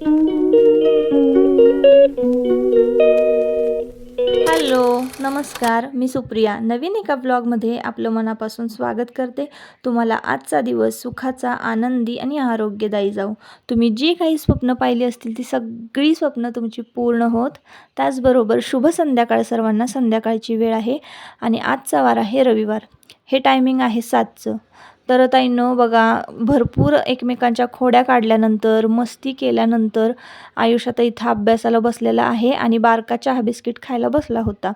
Hello नमस्कार. मी सुप्रिया. नवीन एका ब्लॉगमध्ये आपलं मनापासून स्वागत करते. तुम्हाला आजचा दिवस सुखाचा आनंदी आणि आरोग्यदायी जाऊ तुम्ही जी काही स्वप्न पाहिली असतील ती सगळी स्वप्न तुमची पूर्ण होत. त्याचबरोबर शुभ संध्याकाळ सर्वांना संध्याकाळची वेळ आहे. आणि आजचा वार आहे रविवार. हे टायमिंग आहे सातचं. तर ताईंनो बघा भरपूर एकमेकांच्या खोड्या काढल्यानंतर मस्ती केल्यानंतर आयुष्यात इथं अभ्यासाला बसलेला आहे आणि बारका चहा बिस्किट खायला बसला होता.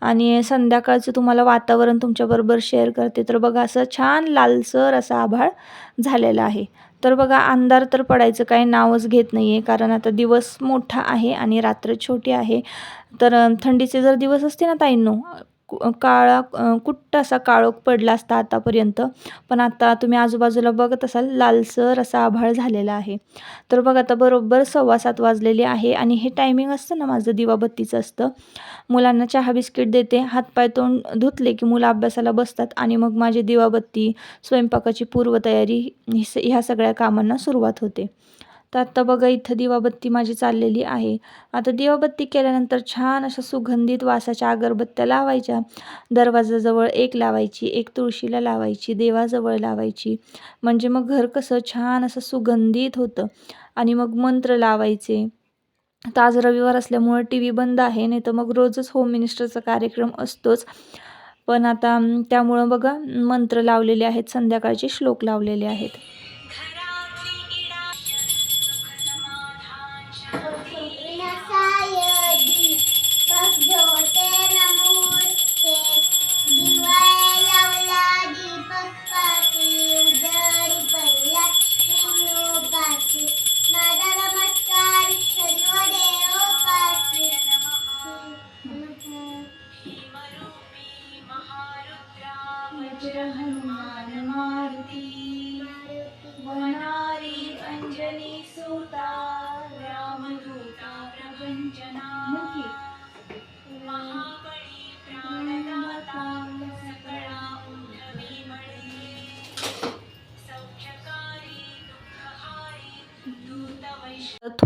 आणि संध्याकाळचं तुम्हाला वातावरण तुमच्याबरोबर शेअर करते. तर बघा असं छान लालसर असा आभाळ झालेला आहे. तर बघा अंधार तर पडायचं काही नावच घेत नाही आहे कारण आता दिवस मोठा आहे आणि रात्र छोटी आहे. तर थंडीचे जर दिवस असते ना ताईंनो काळा कुट्ट असा काळोख पडला असता आतापर्यंत. पण आता तुम्ही आजूबाजूला बघत असाल लालसर असा आभाळ झालेला आहे. तर बघ आता बरोबर सव्वा सात वाजलेले आहे आणि हे टायमिंग असतं ना माझं दिवाबत्तीचं असतं. मुलांना चहा बिस्किट देते हातपाय तोंड धुतले की मुलं अभ्यासाला बसतात आणि मग माझी दिवाबत्ती स्वयंपाकाची पूर्वतयारी स- ह्या सगळ्या कामांना सुरुवात होते. तर आत्ता बघा इथं दिवाबत्ती माझी चाललेली आहे. आता दिवाबत्ती केल्यानंतर छान अशा सुगंधित वासाच्या अगरबत्त्या लावायच्या. दरवाजाजवळ एक लावायची एक तुळशीला लावायची देवाजवळ लावायची. म्हणजे मग घर कसं छान असं सुगंधित होतं. आणि मग मंत्र लावायचे. तर आज रविवार असल्यामुळं टी व्ही बंद आहे नाही तर मग रोजच होम मिनिस्टरचा कार्यक्रम असतोच. पण आता त्यामुळं बघा मंत्र लावलेले आहेत संध्याकाळचे श्लोक लावलेले आहेत.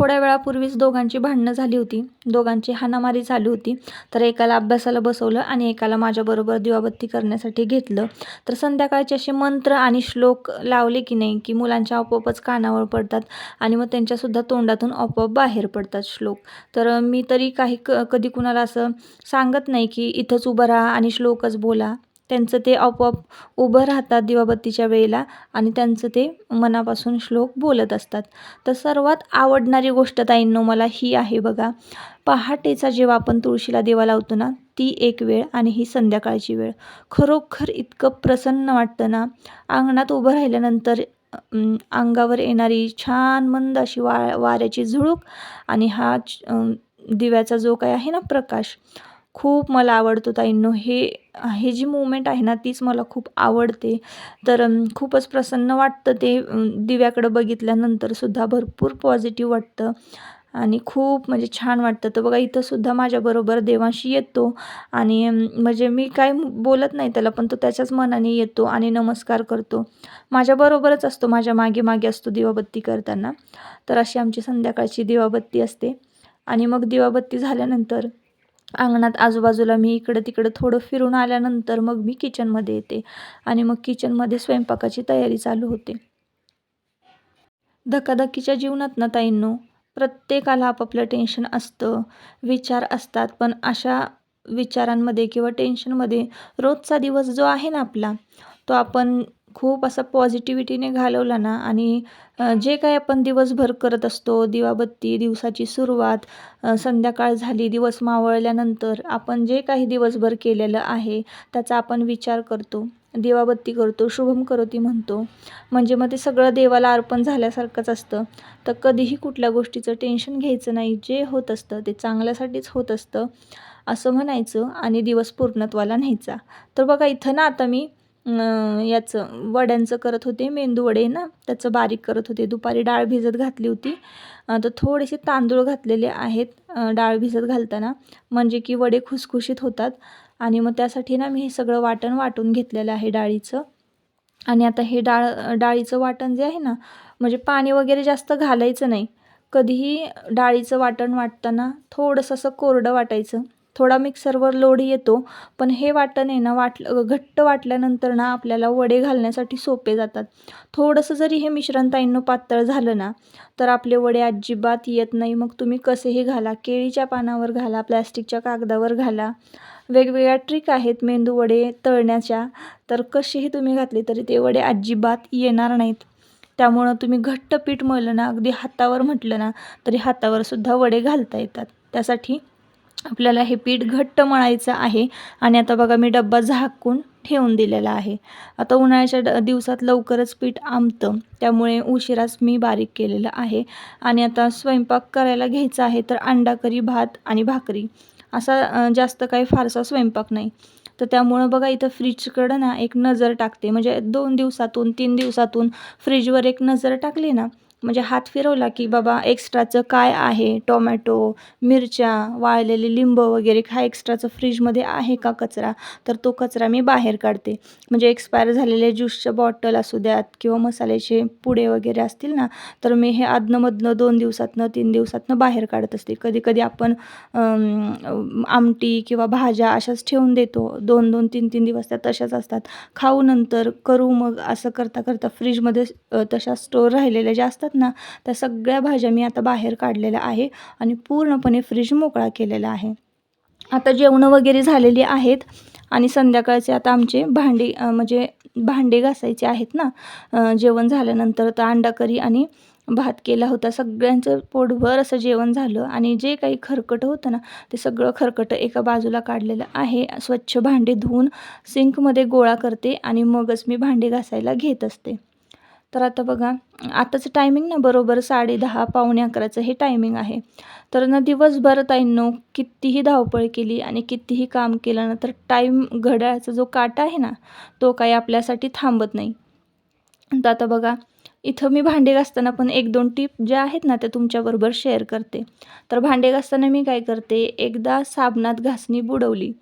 थोड्या वेळापूर्वीच दोघांची भांडणं झाली होती. दोघांची हाणामारी झाली होती. तर एकाला अभ्यासाला बसवलं आणि एकाला माझ्याबरोबर दिवाबत्ती करण्यासाठी घेतलं. तर संध्याकाळचे असे मंत्र आणि श्लोक लावले की नाही की मुलांच्या आपोआपच कानावर पडतात आणि मग त्यांच्यासुद्धा तोंडातून आपोआप बाहेर पडतात श्लोक. तर मी तरी काही क कधी कुणाला असं सांगत नाही की इथंच उभं राहा आणि श्लोकच बोला. त्यांचं ते आपोआप उभं राहतात दिवाबत्तीच्या वेळेला आणि त्यांचं ते मनापासून श्लोक बोलत असतात. तर सर्वात आवडणारी गोष्ट ताईंनो मला ही आहे बघा. पहाटेचा जेव्हा आपण तुळशीला देवा लावतो ना ती एक वेळ आणि ही संध्याकाळची वेळ. खरोखर इतकं प्रसन्न वाटतं ना. अंगणात उभं राहिल्यानंतर अंगावर येणारी छान मंद अशी वा वाऱ्याची झुळूक आणि हा च- दिव्याचा जो काय आहे ना प्रकाश खूप मला आवडतो ताईंनो. हे हे जी मुवमेंट आहे ना तीच मला खूप आवडते. तर खूपच प्रसन्न वाटतं ते दिव्याकडं बघितल्यानंतर सुद्धा भरपूर पॉझिटिव्ह वाटतं. आणि खूप म्हणजे छान वाटतं. तर बघा इथंसुद्धा माझ्याबरोबर देवांशी येतो. आणि म्हणजे मी काय बोलत नाही त्याला पण तो त्याच्याच मनाने येतो आणि नमस्कार करतो. माझ्याबरोबरच असतो. माझ्या मागे मागे असतो दिवाबत्ती करताना. तर अशी आमची संध्याकाळची दिवाबत्ती असते. आणि मग दिवाबत्ती झाल्यानंतर अंगणात आजूबाजूला मी इकडं तिकडं थोडं फिरून आल्यानंतर मग मी किचनमध्ये येते आणि मग किचनमध्ये स्वयंपाकाची तयारी चालू होते. धकाधकीच्या जीवनात ना ताईंनो प्रत्येकाला आपापलं टेन्शन असतं विचार असतात पण अशा विचारांमध्ये किंवा टेन्शनमध्ये रोजचा दिवस जो आहे ना आपला तो आपण खूप असा पॉझिटिव्हिटीने घालवला ना. आणि जे काही आपण दिवसभर करत असतो दिवाबत्ती दिवसाची सुरुवात संध्याकाळ झाली दिवस मावळल्यानंतर आपण जे काही दिवसभर केलेलं आहे त्याचा आपण विचार करतो दिवाबत्ती करतो शुभम करोती म्हणतो. म्हणजे मग ते सगळं देवाला अर्पण झाल्यासारखंच असतं. तर कधीही कुठल्या गोष्टीचं टेन्शन घ्यायचं नाही. जे होत असतं ते चांगल्यासाठीच होत असतं असं म्हणायचं आणि दिवस पूर्णत्वाला न्यायचा. तर बघा इथं ना आता मी याचं वड्यांचं करत होते मेंदू वडे ना त्याचं बारीक करत होते. दुपारी डाळ भिजत घातली होती. तर थोडेसे तांदूळ घातलेले आहेत डाळ भिजत घालताना. म्हणजे की वडे खुसखुशीत होतात. आणि मग त्यासाठी ना मी हे सगळं वाटण वाटून घेतलेलं आहे डाळीचं. आणि आता हे डाळ डाळीचं वाटण जे आहे ना म्हणजे पाणी वगैरे जास्त घालायचं नाही. कधीही डाळीचं वाटण वाटताना थोडंसं असं कोरडं वाटायचं. थोडा मिक्सरवर लोड येतो पण हे वाटण आहे ना वाटलं घट्ट वाटल्यानंतर ना आपल्याला वडे घालण्यासाठी सोपे जातात. थोडंसं जरी हे मिश्रण ताईंनो पातळ झालं ना तर आपले वडे अजिबात येत नाही. मग तुम्ही कसेही घाला केळीच्या पानावर घाला प्लॅस्टिकच्या कागदावर घाला. वेगवेगळ्या ट्रिक आहेत मेंदू वडे तळण्याच्या तर कसेही तुम्ही घातले तरी ते वडे अजिबात येणार नाहीत. त्यामुळं तुम्ही घट्ट पीठ मळलं ना अगदी हातावर म्हटलं ना तरी हातावर सुद्धा वडे घालता येतात. त्यासाठी आपल्याला हे पीठ घट्ट मळायचं आहे आणि आता बघा मी डब्बा झाकून ठेवून दिलेला आहे. आता उन्हाळ्याच्या ड दिवसात लवकरच पीठ आंबतं. त्यामुळे उशिराच मी बारीक केलेलं आहे. आणि आता स्वयंपाक करायला घ्यायचा आहे तर अंडा करी भात आणि भाकरी. असा जास्त काही फारसा स्वयंपाक नाही. तर त्यामुळं बघा इथं फ्रीजकडं ना एक नजर टाकते. म्हणजे दोन दिवसातून तीन दिवसातून फ्रीजवर एक नजर टाकली ना म्हणजे हात फिरवला की बाबा एक्स्ट्राचं काय आहे? टोमॅटो मिरच्या वाळलेले लिंब वगैरे काय एक्स्ट्राचं फ्रीजमध्ये आहे का कचरा? तर तो कचरा मी बाहेर काढते. म्हणजे एक्सपायर झालेले ज्यूसच्या बॉटल असू द्यात किंवा मसाल्याचे पुडे वगैरे असतील ना तर मी हे आदनंमधनं दोन दिवसातनं तीन दिवसातनं बाहेर काढत असते. कधी कधी आपण आमटी किंवा भाज्या अशाच ठेवून देतो. दोन दोन तीन तीन दिवस त्या तशाच असतात. खाऊ नंतर करू मग असं करता करता फ्रीजमध्ये तशा स्टोर राहिलेल्या ज्या असतात ना त्या सगळ्या भाज्या मी आता बाहेर काढलेल्या आहे आणि पूर्णपणे फ्रीज मोकळा केलेला आहे. आता जेवणं वगैरे झालेली आहेत आणि संध्याकाळचे आता आमचे भांडी म्हणजे भांडे घासायचे आहेत ना जेवण झाल्यानंतर तर अंडा करी आणि भात केला होता. सगळ्यांचं पोटभर असं जेवण झालं आणि जे काही खरकटं होतं ना ते सगळं खरकटं एका बाजूला काढलेलं आहे. स्वच्छ भांडे धुवून सिंकमध्ये गोळा करते आणि मगच मी भांडे घासायला घेत असते. तर आता बघा आताचं टायमिंग ना बरोबर साडे दहा पावणे अकराचं हे टायमिंग आहे. तर ना दिवसभर ताईंनो कितीही धावपळ केली आणि कितीही काम केलं ना तर टाईम घड्याळाचा जो काटा आहे ना तो काही आपल्यासाठी थांबत नाही. तर आता बघा इथं मी भांडे घासताना पण एक दोन टिप ज्या आहेत ना त्या तुमच्याबरोबर शेअर करते. तर भांडे घासताना मी काय करते एकदा साबणात घासणी बुडवली.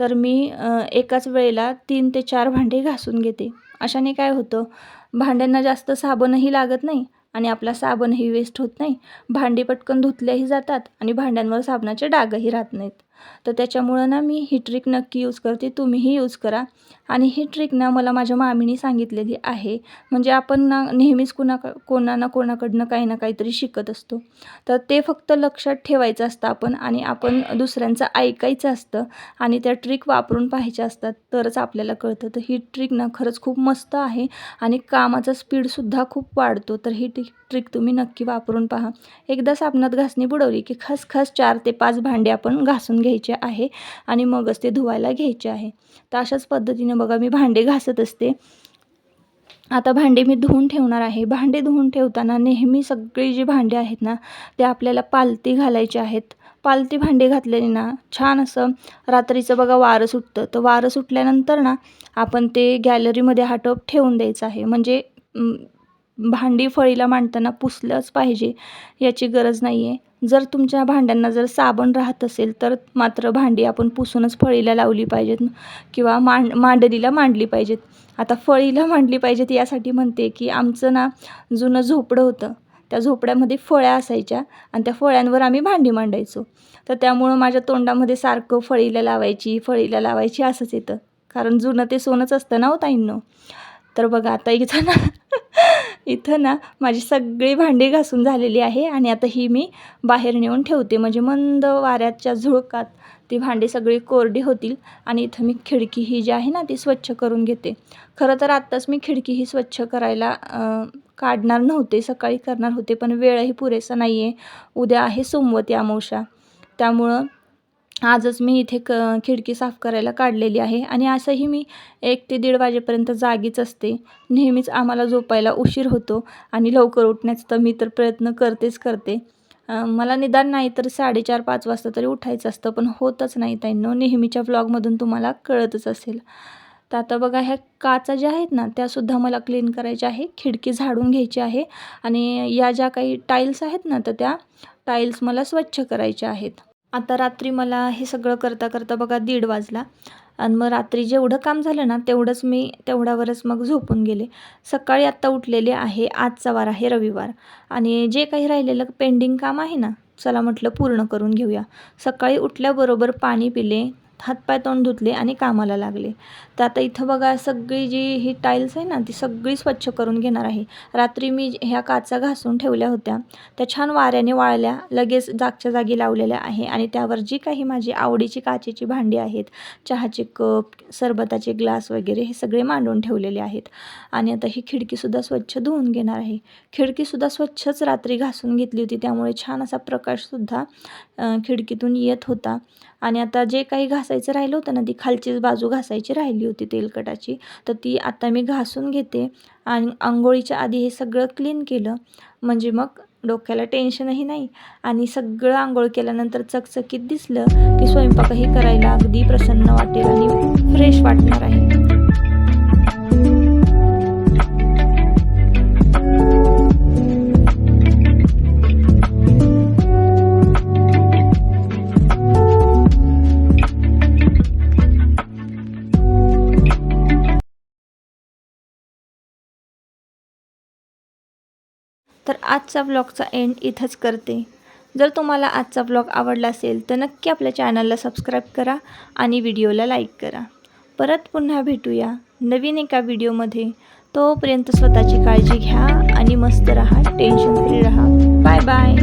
तर मी एकाच वेळेला तीन ते चार भांडे घासून घेते. अशाने काय होतं? भांड्यांना जास्त साबणही लागत नाही आणि आपला साबणही वेस्ट होत नाही. भांडी पटकन धुतल्याही जातात आणि भांड्यांवर साबणाचे डागही राहत नाहीत. तर त्याच्यामुळं ना मी ही ट्रिक नक्की यूज करते. तुम्हीही यूज करा. आणि ही ट्रिक ना मला माझ्या मामीने सांगितलेली आहे. म्हणजे आपण ना नेहमीच कुणा कोणा ना कोणाकडनं काही ना काहीतरी शिकत असतो. तर ते फक्त लक्षात ठेवायचं असतं आपण आणि आपण दुसऱ्यांचं ऐकायचं असतं आणि त्या ट्रिक वापरून पाहायच्या असतात. तरच आपल्याला कळतं. तर ही ट्रिक ना खरंच खूप मस्त आहे आणि कामाचा स्पीडसुद्धा खूप वाढतो. तर ही टिक ट्रिक तुम्ही नक्की वापरून पहा. एकदा साबणात घासणी बुडवली की खसखस चार ते पाच भांडे आपण घासून घ्यायचे आहे आणि मगच ते धुवायला घ्यायचे आहे. तर अशाच पद्धतीने बघा मी भांडे घासत असते. आता भांडे मी धुवून ठेवणार आहे. भांडे धुवून ठेवताना नेहमी सगळी जी भांडे आहेत ना ते आपल्याला पालती घालायचे आहेत. पालती भांडे घातलेली ना छान असं रात्रीचं बघा वारं सुटतं. तर वारं सुटल्यानंतर ना आपण ते गॅलरीमध्ये हा टप ठेवून द्यायचं आहे. म्हणजे भांडी फळीला मांडताना पुसलंच पाहिजे याची गरज नाही आहे जर तुमच्या भांड्यांना जर साबण राहत असेल तर मात्र भांडी आपण पुसूनच फळीला लावली पाहिजेत किंवा मांड मांडलीला मांडली पाहिजेत. आता फळीला मांडली पाहिजेत यासाठी म्हणते की आमचं ना जुनं झोपडं होतं. त्या झोपड्यामध्ये फळ्या असायच्या आणि त्या फळ्यांवर आम्ही भांडी मांडायचो. तर त्यामुळं माझ्या तोंडामध्ये सारखं फळीला लावायची फळीला लावायची असंच येतं. कारण जुनं ते सोनंच असतं ना हो ताईंनो. तर बघा आता इथं ना इथं ना माझी सगळी भांडी घासून झालेली आहे आणि आता ही मी बाहेर नेऊन ठेवते. म्हणजे मंद वाऱ्याच्या झुळकात ती भांडी सगळी कोरडी होतील आणि इथं मी खिडकी ही जी आहे ना ती स्वच्छ करून घेते. खरं तर आत्ताच मी खिडकी ही स्वच्छ करायला काढणार नव्हते सकाळी करणार होते पण वेळही पुरेसा नाही आहे उद्या आहे सोमवती अमावस्या. त्यामुळं आजच मी इथे क खिडकी साफ करायला काढलेली आहे आणि असंही मी एक ते दीड वाजेपर्यंत जागीच असते. नेहमीच आम्हाला झोपायला उशीर होतो आणि लवकर उठण्याचा तर मी तर प्रयत्न करतेच करते. मला निदान नाही तर साडेचार पाच वाजता तरी उठायचं असतं पण होतच नाही त्यांना नेहमीच्या ब्लॉगमधून तुम्हाला कळतच असेल. तर आता बघा ह्या काचा ज्या आहेत ना त्यासुद्धा मला क्लीन करायच्या आहे. खिडकी झाडून घ्यायची आहे. आणि या ज्या काही टाईल्स आहेत ना तर त्या टाईल्स मला स्वच्छ करायच्या आहेत. आता रात्री मला हे सगळं करता करता बघा दीड वाजला. आणि मग रात्री जेवढं काम झालं ना तेवढंच मी तेवढ्यावरच मग झोपून गेले. सकाळी आत्ता उठलेले आहे आजचा वार आहे रविवार. आणि जे काही राहिलेलं पेंडिंग काम आहे ना चला म्हटलं पूर्ण करून घेऊया. सकाळी उठल्याबरोबर पाणी पिले हातपाय तोंड धुतले आणि कामाला लागले. तर आता इथं बघा सगळी जी ही टाईल्स आहे ना ती सगळी स्वच्छ करून घेणार आहे. रात्री मी ह्या काचा घासून ठेवल्या होत्या. त्या छान वाऱ्याने वाळल्या लगेच जागच्या जागी लावलेल्या आहे. आणि त्यावर जी काही माझी आवडीची काचेची भांडी आहेत चहाचे कप सरबताचे ग्लास वगैरे हे सगळे मांडून ठेवलेले आहेत. आणि आता ही खिडकीसुद्धा स्वच्छ धुवून घेणार आहे. खिडकीसुद्धा स्वच्छच रात्री घासून घेतली होती. त्यामुळे छान असा प्रकाशसुद्धा खिडकीतून येत होता. आणि आता जे काही घास घासायचं राहिलं होतं ना ती खालचीच बाजू घासायची राहिली होती तेलकटाची. तर ती आता मी घासून घेते. आणि आंघोळीच्या आधी हे सगळं क्लीन केलं. म्हणजे मग डोक्याला टेन्शनही नाही. आणि सगळं आंघोळ केल्यानंतर चकचकीत दिसलं की स्वयंपाकही करायला अगदी प्रसन्न वाटेल आणि फ्रेश वाटणार आहे. तर आजचा ब्लॉगचा एंड इथंच करते. जर तुम्हाला आजचा ब्लॉग आवडला असेल तर नक्की आपल्या चॅनलला सबस्क्राईब करा आणि व्हिडिओला लाईक करा. परत पुन्हा भेटूया नवीन एका व्हिडिओमध्ये तोपर्यंत स्वतःची काळजी घ्या आणि मस्त राहा टेन्शन फ्री राहा. Bye bye